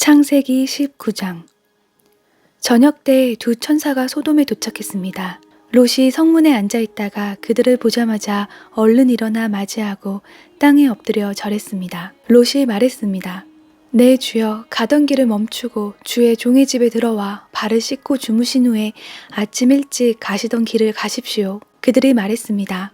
창세기 19장 저녁 때 두 천사가 소돔에 도착했습니다. 롯이 성문에 앉아 있다가 그들을 보자마자 얼른 일어나 맞이하고 땅에 엎드려 절했습니다. 롯이 말했습니다. 내 주여 가던 길을 멈추고 주의 종의 집에 들어와 발을 씻고 주무신 후에 아침 일찍 가시던 길을 가십시오. 그들이 말했습니다.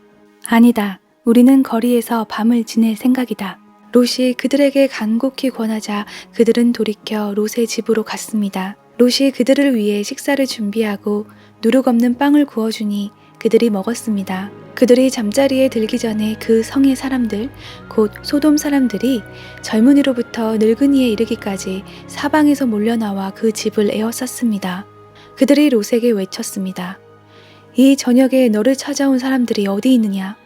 아니다. 우리는 거리에서 밤을 지낼 생각이다. 롯이 그들에게 간곡히 권하자 그들은 돌이켜 롯의 집으로 갔습니다. 롯이 그들을 위해 식사를 준비하고 누룩 없는 빵을 구워주니 그들이 먹었습니다. 그들이 잠자리에 들기 전에 그 성의 사람들, 곧 소돔 사람들이 젊은이로부터 늙은이에 이르기까지 사방에서 몰려나와 그 집을 에워쌌습니다. 그들이 롯에게 외쳤습니다. 이 저녁에 너를 찾아온 사람들이 어디 있느냐?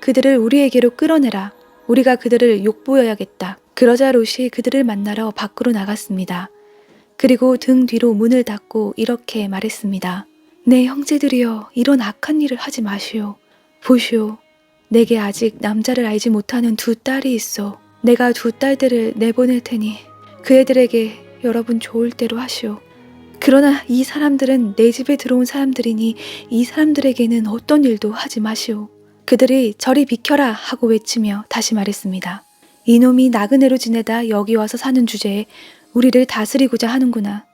그들을 우리에게로 끌어내라. 우리가 그들을 욕보여야겠다. 그러자 롯이 그들을 만나러 밖으로 나갔습니다. 그리고 등 뒤로 문을 닫고 이렇게 말했습니다. 내 형제들이여 이런 악한 일을 하지 마시오. 보시오. 내게 아직 남자를 알지 못하는 두 딸이 있어. 내가 두 딸들을 내보낼 테니 그 애들에게 여러분 좋을 대로 하시오. 그러나 이 사람들은 내 집에 들어온 사람들이니 이 사람들에게는 어떤 일도 하지 마시오. 그들이 저리 비켜라 하고 외치며 다시 말했습니다. 이놈이 나그네로 지내다 여기 와서 사는 주제에 우리를 다스리고자 하는구나.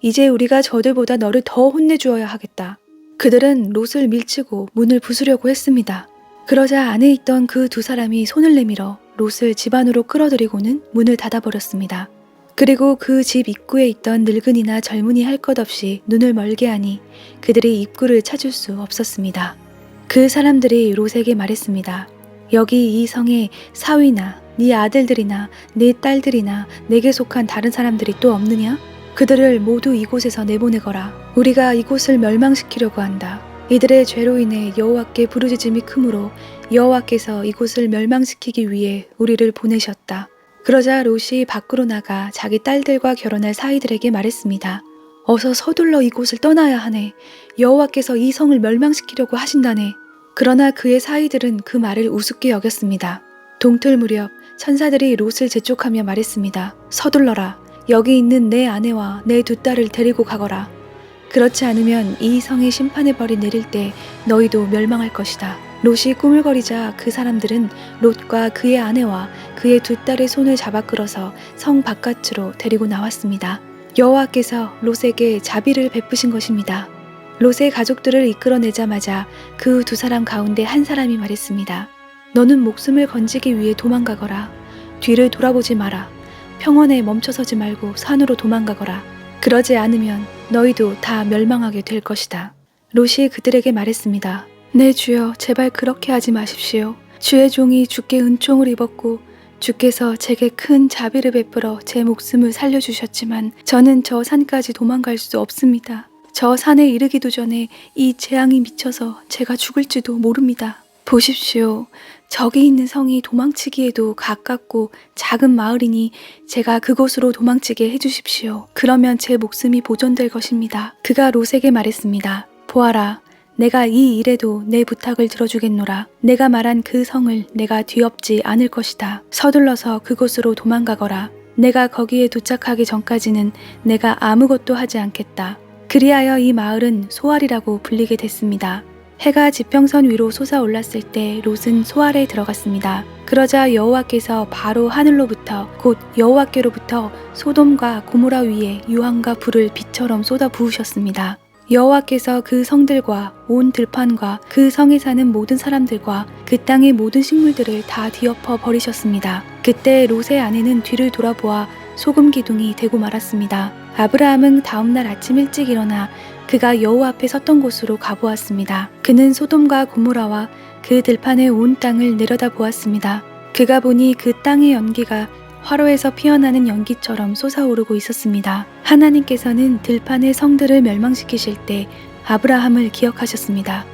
이제 우리가 저들보다 너를 더 혼내주어야 하겠다. 그들은 롯을 밀치고 문을 부수려고 했습니다. 그러자 안에 있던 그 두 사람이 손을 내밀어 롯을 집 안으로 끌어들이고는 문을 닫아버렸습니다. 그리고 그 집 입구에 있던 늙은이나 젊은이 할 것 없이 눈을 멀게 하니 그들이 입구를 찾을 수 없었습니다. 그 사람들이 롯에게 말했습니다. 여기 이 성에 사위나 네 아들들이나 네 딸들이나 내게 속한 다른 사람들이 또 없느냐? 그들을 모두 이곳에서 내보내거라. 우리가 이곳을 멸망시키려고 한다. 이들의 죄로 인해 여호와께 부르짖음이 크므로 여호와께서 이곳을 멸망시키기 위해 우리를 보내셨다. 그러자 롯이 밖으로 나가 자기 딸들과 결혼할 사이들에게 말했습니다. 어서 서둘러 이곳을 떠나야 하네. 여호와께서 이 성을 멸망시키려고 하신다네. 그러나 그의 사이들은 그 말을 우습게 여겼습니다. 동틀 무렵 천사들이 롯을 재촉하며 말했습니다. 서둘러라. 여기 있는 내 아내와 내 두 딸을 데리고 가거라. 그렇지 않으면 이 성의 심판의 벌이 내릴 때 너희도 멸망할 것이다. 롯이 꾸물거리자 그 사람들은 롯과 그의 아내와 그의 두 딸의 손을 잡아 끌어서 성 바깥으로 데리고 나왔습니다. 여호와께서 롯에게 자비를 베푸신 것입니다. 롯의 가족들을 이끌어내자마자 그 두 사람 가운데 한 사람이 말했습니다. 너는 목숨을 건지기 위해 도망가거라. 뒤를 돌아보지 마라. 평원에 멈춰서지 말고 산으로 도망가거라. 그러지 않으면 너희도 다 멸망하게 될 것이다. 롯이 그들에게 말했습니다. 내 주여, 제발 그렇게 하지 마십시오. 주의 종이 주께 은총을 입었고 주께서 제게 큰 자비를 베풀어 제 목숨을 살려주셨지만 저는 저 산까지 도망갈 수 없습니다. 저 산에 이르기도 전에 이 재앙이 미쳐서 제가 죽을지도 모릅니다. 보십시오. 저기 있는 성이 도망치기에도 가깝고 작은 마을이니 제가 그곳으로 도망치게 해주십시오. 그러면 제 목숨이 보존될 것입니다. 그가 롯에게 말했습니다. 보아라. 내가 이 일에도 내 부탁을 들어주겠노라. 내가 말한 그 성을 내가 뒤엎지 않을 것이다. 서둘러서 그곳으로 도망가거라. 내가 거기에 도착하기 전까지는 내가 아무것도 하지 않겠다. 그리하여 이 마을은 소알이라고 불리게 됐습니다. 해가 지평선 위로 솟아올랐을 때 롯은 소알에 들어갔습니다. 그러자 여호와께서 바로 하늘로부터 곧 여호와께로부터 소돔과 고모라 위에 유황과 불을 빛처럼 쏟아 부으셨습니다. 여호와께서 그 성들과 온 들판과 그 성에 사는 모든 사람들과 그 땅의 모든 식물들을 다 뒤엎어 버리셨습니다. 그때 롯의 아내는 뒤를 돌아보아 소금 기둥이 되고 말았습니다. 아브라함은 다음날 아침 일찍 일어나 그가 여호와 앞에 섰던 곳으로 가보았습니다. 그는 소돔과 고모라와 그 들판의 온 땅을 내려다 보았습니다. 그가 보니 그 땅의 연기가 화로에서 피어나는 연기처럼 솟아오르고 있었습니다. 하나님께서는 들판의 성들을 멸망시키실 때 아브라함을 기억하셨습니다.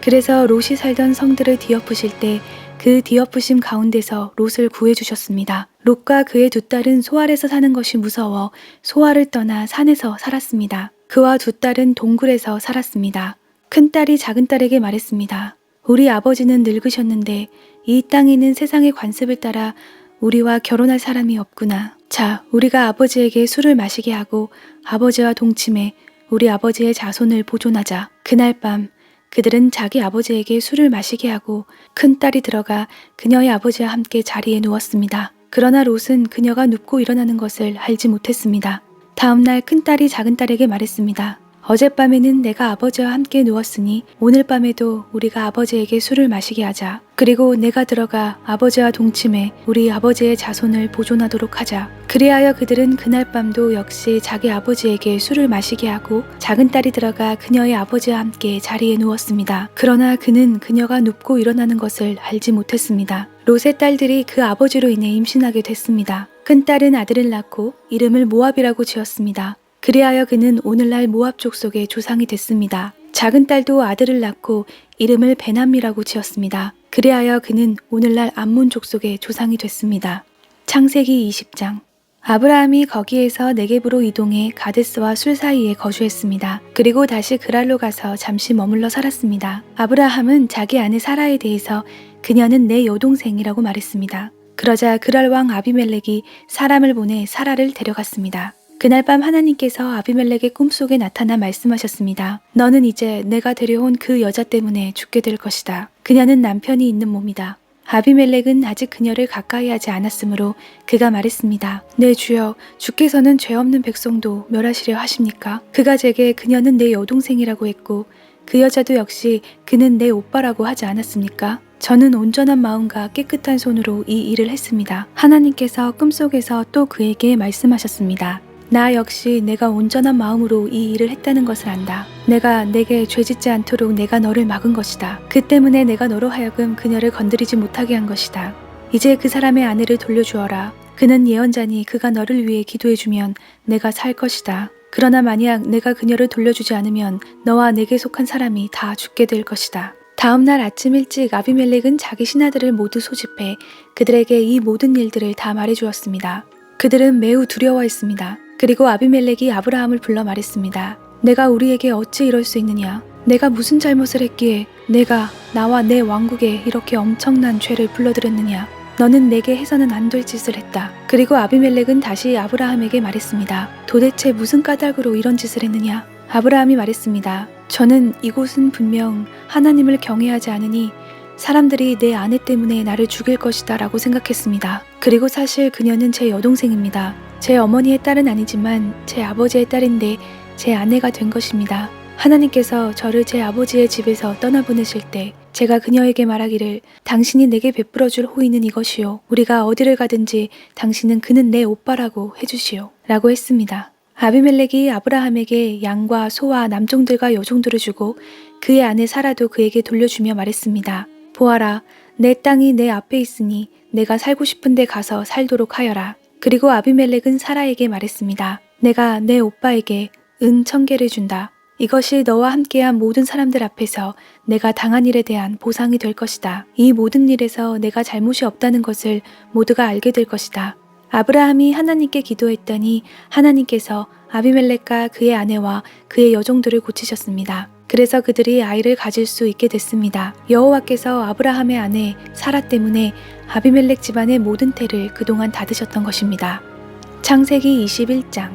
그래서 롯이 살던 성들을 뒤엎으실 때 그 뒤엎으심 가운데서 롯을 구해주셨습니다. 롯과 그의 두 딸은 소알에서 사는 것이 무서워 소알을 떠나 산에서 살았습니다. 그와 두 딸은 동굴에서 살았습니다. 큰 딸이 작은 딸에게 말했습니다. 우리 아버지는 늙으셨는데 이 땅에는 세상의 관습을 따라 우리와 결혼할 사람이 없구나. 자, 우리가 아버지에게 술을 마시게 하고 아버지와 동침해 우리 아버지의 자손을 보존하자. 그날 밤 그들은 자기 아버지에게 술을 마시게 하고 큰 딸이 들어가 그녀의 아버지와 함께 자리에 누웠습니다. 그러나 롯은 그녀가 눕고 일어나는 것을 알지 못했습니다. 다음 날 큰 딸이 작은 딸에게 말했습니다. 어젯밤에는 내가 아버지와 함께 누웠으니 오늘 밤에도 우리가 아버지에게 술을 마시게 하자. 그리고 내가 들어가 아버지와 동침해 우리 아버지의 자손을 보존하도록 하자. 그리하여 그들은 그날 밤도 역시 자기 아버지에게 술을 마시게 하고 작은 딸이 들어가 그녀의 아버지와 함께 자리에 누웠습니다. 그러나 그는 그녀가 눕고 일어나는 것을 알지 못했습니다. 롯의 딸들이 그 아버지로 인해 임신하게 됐습니다. 큰 딸은 아들을 낳고 이름을 모압이라고 지었습니다. 그리하여 그는 오늘날 모압 족속의 조상이 됐습니다. 작은 딸도 아들을 낳고 이름을 베남이라고 지었습니다. 그리하여 그는 오늘날 암몬 족속의 조상이 됐습니다. 창세기 20장 아브라함이 거기에서 네겝으로 이동해 가데스와 술 사이에 거주했습니다. 그리고 다시 그랄로 가서 잠시 머물러 살았습니다. 아브라함은 자기 아내 사라에 대해서 그녀는 내 여동생이라고 말했습니다. 그러자 그랄 왕 아비멜렉이 사람을 보내 사라를 데려갔습니다. 그날 밤 하나님께서 아비멜렉의 꿈속에 나타나 말씀하셨습니다. 너는 이제 내가 데려온 그 여자 때문에 죽게 될 것이다. 그녀는 남편이 있는 몸이다. 아비멜렉은 아직 그녀를 가까이 하지 않았으므로 그가 말했습니다. 내 주여, 주께서는 죄 없는 백성도 멸하시려 하십니까? 그가 제게 그녀는 내 여동생이라고 했고 그 여자도 역시 그는 내 오빠라고 하지 않았습니까? 저는 온전한 마음과 깨끗한 손으로 이 일을 했습니다. 하나님께서 꿈속에서 또 그에게 말씀하셨습니다. 나 역시 내가 온전한 마음으로 이 일을 했다는 것을 안다. 내가 내게 죄짓지 않도록 내가 너를 막은 것이다. 그 때문에 내가 너로 하여금 그녀를 건드리지 못하게 한 것이다. 이제 그 사람의 아내를 돌려주어라. 그는 예언자니 그가 너를 위해 기도해주면 내가 살 것이다. 그러나 만약 내가 그녀를 돌려주지 않으면 너와 내게 속한 사람이 다 죽게 될 것이다. 다음 날 아침 일찍 아비멜렉은 자기 신하들을 모두 소집해 그들에게 이 모든 일들을 다 말해주었습니다. 그들은 매우 두려워했습니다. 그리고 아비멜렉이 아브라함을 불러 말했습니다. 내가 우리에게 어찌 이럴 수 있느냐? 내가 무슨 잘못을 했기에 내가 나와 내 왕국에 이렇게 엄청난 죄를 불러들였느냐? 너는 내게 해서는 안 될 짓을 했다. 그리고 아비멜렉은 다시 아브라함에게 말했습니다. 도대체 무슨 까닭으로 이런 짓을 했느냐? 아브라함이 말했습니다. 저는 이곳은 분명 하나님을 경외하지 않으니 사람들이 내 아내 때문에 나를 죽일 것이다 라고 생각했습니다. 그리고 사실 그녀는 제 여동생입니다. 제 어머니의 딸은 아니지만 제 아버지의 딸인데 제 아내가 된 것입니다. 하나님께서 저를 제 아버지의 집에서 떠나보내실 때 제가 그녀에게 말하기를 당신이 내게 베풀어 줄 호의는 이것이요. 우리가 어디를 가든지 당신은 그는 내 오빠라고 해주시오. 라고 했습니다. 아비멜렉이 아브라함에게 양과 소와 남종들과 여종들을 주고 그의 아내 사라도 그에게 돌려주며 말했습니다. 보아라, 내 땅이 내 앞에 있으니 내가 살고 싶은 데 가서 살도록 하여라. 그리고 아비멜렉은 사라에게 말했습니다. 내가 내 오빠에게 은 천 개를 준다. 이것이 너와 함께한 모든 사람들 앞에서 내가 당한 일에 대한 보상이 될 것이다. 이 모든 일에서 내가 잘못이 없다는 것을 모두가 알게 될 것이다. 아브라함이 하나님께 기도했더니 하나님께서 아비멜렉과 그의 아내와 그의 여종들을 고치셨습니다. 그래서 그들이 아이를 가질 수 있게 됐습니다. 여호와께서 아브라함의 아내 사라 때문에 아비멜렉 집안의 모든 태를 그동안 닫으셨던 것입니다. 창세기 21장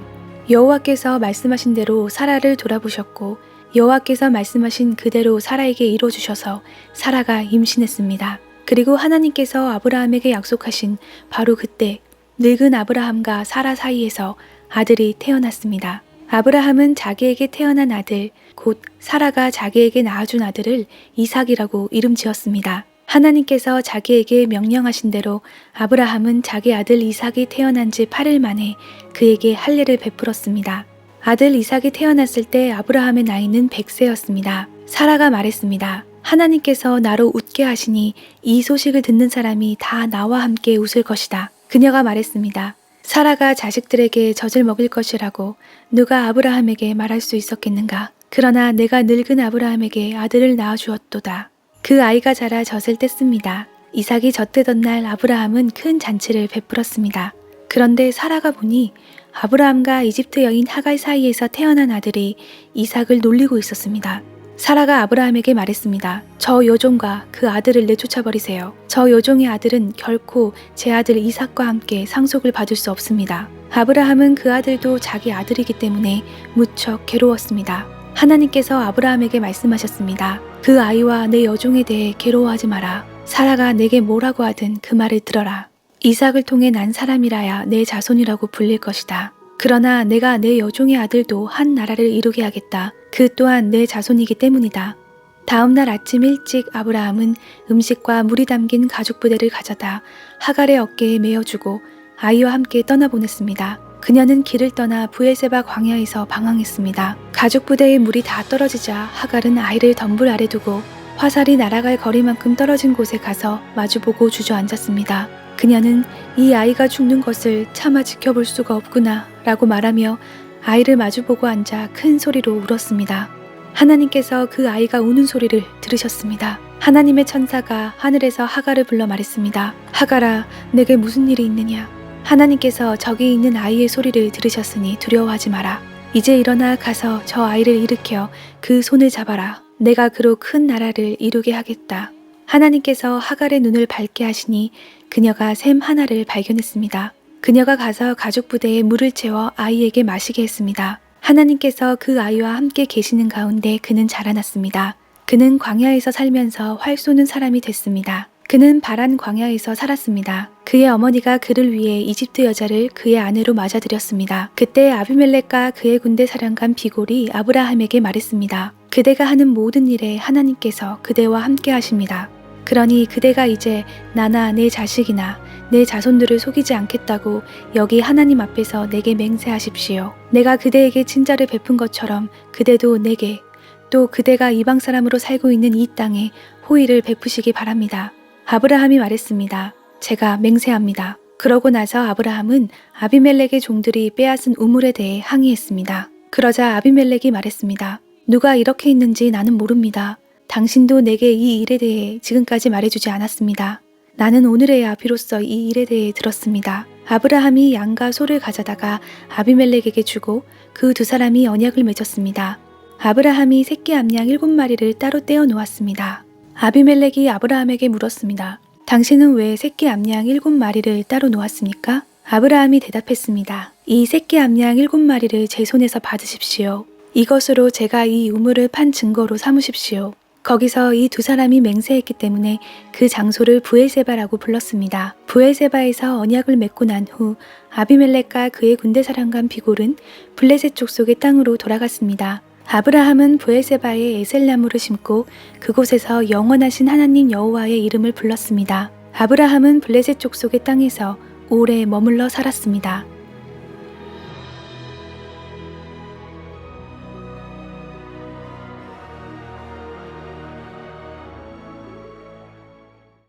여호와께서 말씀하신 대로 사라를 돌아보셨고 여호와께서 말씀하신 그대로 사라에게 이뤄 주셔서 사라가 임신했습니다. 그리고 하나님께서 아브라함에게 약속하신 바로 그때 늙은 아브라함과 사라 사이에서 아들이 태어났습니다. 아브라함은 자기에게 태어난 아들, 곧 사라가 자기에게 낳아준 아들을 이삭이라고 이름 지었습니다. 하나님께서 자기에게 명령하신 대로 아브라함은 자기 아들 이삭이 태어난 지 8일 만에 그에게 할례를 베풀었습니다. 아들 이삭이 태어났을 때 아브라함의 나이는 100세였습니다. 사라가 말했습니다. 하나님께서 나로 웃게 하시니 이 소식을 듣는 사람이 다 나와 함께 웃을 것이다. 그녀가 말했습니다. 사라가 자식들에게 젖을 먹일 것이라고 누가 아브라함에게 말할 수 있었겠는가? 그러나 내가 늙은 아브라함에게 아들을 낳아 주었도다. 그 아이가 자라 젖을 뗐습니다. 이삭이 젖대던 날 아브라함은 큰 잔치를 베풀었습니다. 그런데 사라가 보니 아브라함과 이집트 여인 하갈 사이에서 태어난 아들이 이삭을 놀리고 있었습니다. 사라가 아브라함에게 말했습니다. 저 여종과 그 아들을 내쫓아버리세요. 저 여종의 아들은 결코 제 아들 이삭과 함께 상속을 받을 수 없습니다. 아브라함은 그 아들도 자기 아들이기 때문에 무척 괴로웠습니다. 하나님께서 아브라함에게 말씀하셨습니다. 그 아이와 내 여종에 대해 괴로워하지 마라. 사라가 내게 뭐라고 하든 그 말을 들어라. 이삭을 통해 난 사람이라야 내 자손이라고 불릴 것이다. 그러나 내가 내 여종의 아들도 한 나라를 이루게 하겠다. 그 또한 내 자손이기 때문이다. 다음 날 아침 일찍 아브라함은 음식과 물이 담긴 가죽 부대를 가져다 하갈의 어깨에 메어주고 아이와 함께 떠나보냈습니다. 그녀는 길을 떠나 부엘세바 광야에서 방황했습니다. 가죽 부대에 물이 다 떨어지자 하갈은 아이를 덤불 아래 두고 화살이 날아갈 거리만큼 떨어진 곳에 가서 마주보고 주저앉았습니다. 그녀는 이 아이가 죽는 것을 차마 지켜볼 수가 없구나 라고 말하며 아이를 마주보고 앉아 큰 소리로 울었습니다. 하나님께서 그 아이가 우는 소리를 들으셨습니다. 하나님의 천사가 하늘에서 하갈을 불러 말했습니다. 하갈아, 내게 무슨 일이 있느냐? 하나님께서 저기 있는 아이의 소리를 들으셨으니 두려워하지 마라. 이제 일어나 가서 저 아이를 일으켜 그 손을 잡아라. 내가 그로 큰 나라를 이루게 하겠다. 하나님께서 하갈의 눈을 밝게 하시니 그녀가 샘 하나를 발견했습니다. 그녀가 가서 가죽 부대에 물을 채워 아이에게 마시게 했습니다. 하나님께서 그 아이와 함께 계시는 가운데 그는 자라났습니다. 그는 광야에서 살면서 활 쏘는 사람이 됐습니다. 그는 바란 광야에서 살았습니다. 그의 어머니가 그를 위해 이집트 여자를 그의 아내로 맞아들였습니다. 그때 아비멜렉과 그의 군대 사령관 비골이 아브라함에게 말했습니다. 그대가 하는 모든 일에 하나님께서 그대와 함께 하십니다. 그러니 그대가 이제 나나 내 자식이나 내 자손들을 속이지 않겠다고 여기 하나님 앞에서 내게 맹세하십시오. 내가 그대에게 친자를 베푼 것처럼 그대도 내게 또 그대가 이방 사람으로 살고 있는 이 땅에 호의를 베푸시기 바랍니다. 아브라함이 말했습니다. 제가 맹세합니다. 그러고 나서 아브라함은 아비멜렉의 종들이 빼앗은 우물에 대해 항의했습니다. 그러자 아비멜렉이 말했습니다. 누가 이렇게 있는지 나는 모릅니다. 당신도 내게 이 일에 대해 지금까지 말해주지 않았습니다. 나는 오늘에야 비로소 이 일에 대해 들었습니다. 아브라함이 양과 소를 가져다가 아비멜렉에게 주고 그 두 사람이 언약을 맺었습니다. 아브라함이 새끼 암양 일곱 마리를 따로 떼어 놓았습니다. 아비멜렉이 아브라함에게 물었습니다. 당신은 왜 새끼 암양 일곱 마리를 따로 놓았습니까? 아브라함이 대답했습니다. 이 새끼 암양 일곱 마리를 제 손에서 받으십시오. 이것으로 제가 이 우물을 판 증거로 삼으십시오. 거기서 이 두 사람이 맹세했기 때문에 그 장소를 부엘세바라고 불렀습니다. 부엘세바에서 언약을 맺고 난 후 아비멜렉과 그의 군대 사령관 비골은 블레셋 족속의 땅으로 돌아갔습니다. 아브라함은 부엘세바에 에셀나무를 심고 그곳에서 영원하신 하나님 여호와의 이름을 불렀습니다. 아브라함은 블레셋 족속의 땅에서 오래 머물러 살았습니다.